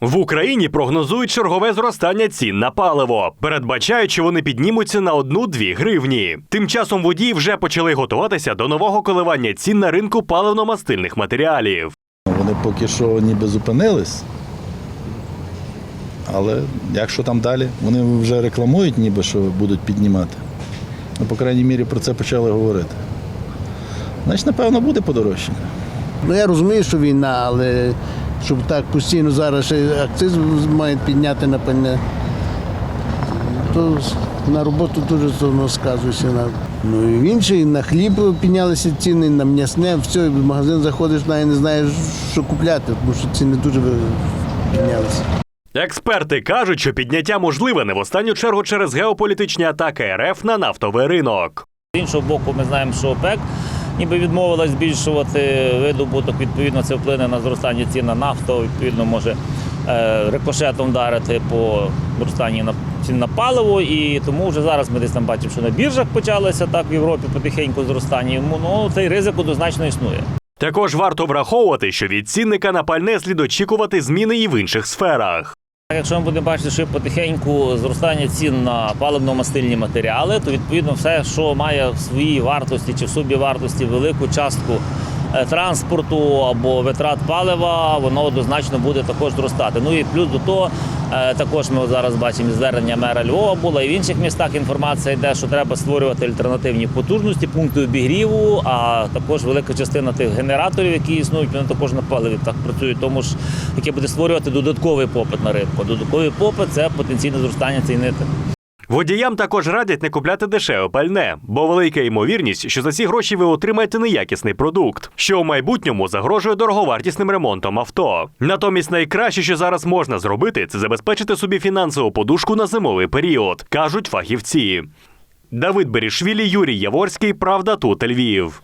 В Україні прогнозують чергове зростання цін на паливо, передбачають, що вони піднімуться на 1-2 гривні. Тим часом водії вже почали готуватися до нового коливання цін на ринку паливно-мастильних матеріалів. Вони поки що ніби зупинились. Але якщо там далі, вони вже рекламують, ніби що будуть піднімати. Ну, по крайній мірі, про це почали говорити. Значить, напевно, буде подорожчання. Ну я розумію, що війна, але щоб так постійно зараз ще акциз мають підняти на пальне, то на роботу дуже воно сказується. На, ну і в інший, на хліб піднялися ціни, на м'ясне, все, в магазин заходиш, навіть не знаєш, що купляти, тому що ціни дуже піднялися. Експерти кажуть, що підняття можливе не в останню чергу через геополітичні атаки РФ на нафтовий ринок. З іншого боку, ми знаємо, що ОПЕК ніби відмовилась збільшувати видобуток. Відповідно, це вплине на зростання цін на нафту. Відповідно, може е, рикошетом вдарити по зростанні на цін на паливо. І тому вже зараз ми десь там бачимо, що на біржах почалося так в Європі потихеньку зростання. Ну цей ризик однозначно існує. Також варто враховувати, що від цінника на пальне слід очікувати зміни і в інших сферах. Якщо ми будемо бачити, що потихеньку зростання цін на паливно-мастильні матеріали, то відповідно все, що має в своїй вартості чи в собі вартості велику частку транспорту або витрат палива, воно однозначно буде також зростати. Ну і плюс до того, е, також ми зараз бачимо звернення мера Львова було і в інших містах інформація йде, що треба створювати альтернативні потужності, пункти обігріву, а також велика частина тих генераторів, які існують, вони також на паливі так працюють, тому ж яке буде створювати додатковий попит на ринку. Додатковий попит це потенційне зростання ціни. Водіям також радять не купляти дешеве пальне, бо велика ймовірність, що за ці гроші ви отримаєте неякісний продукт, що в майбутньому загрожує дороговартісним ремонтом авто. Натомість найкраще, що зараз можна зробити, це забезпечити собі фінансову подушку на зимовий період, кажуть фахівці. Давид Берішвілі, Юрій Яворський, Правда тут Львів.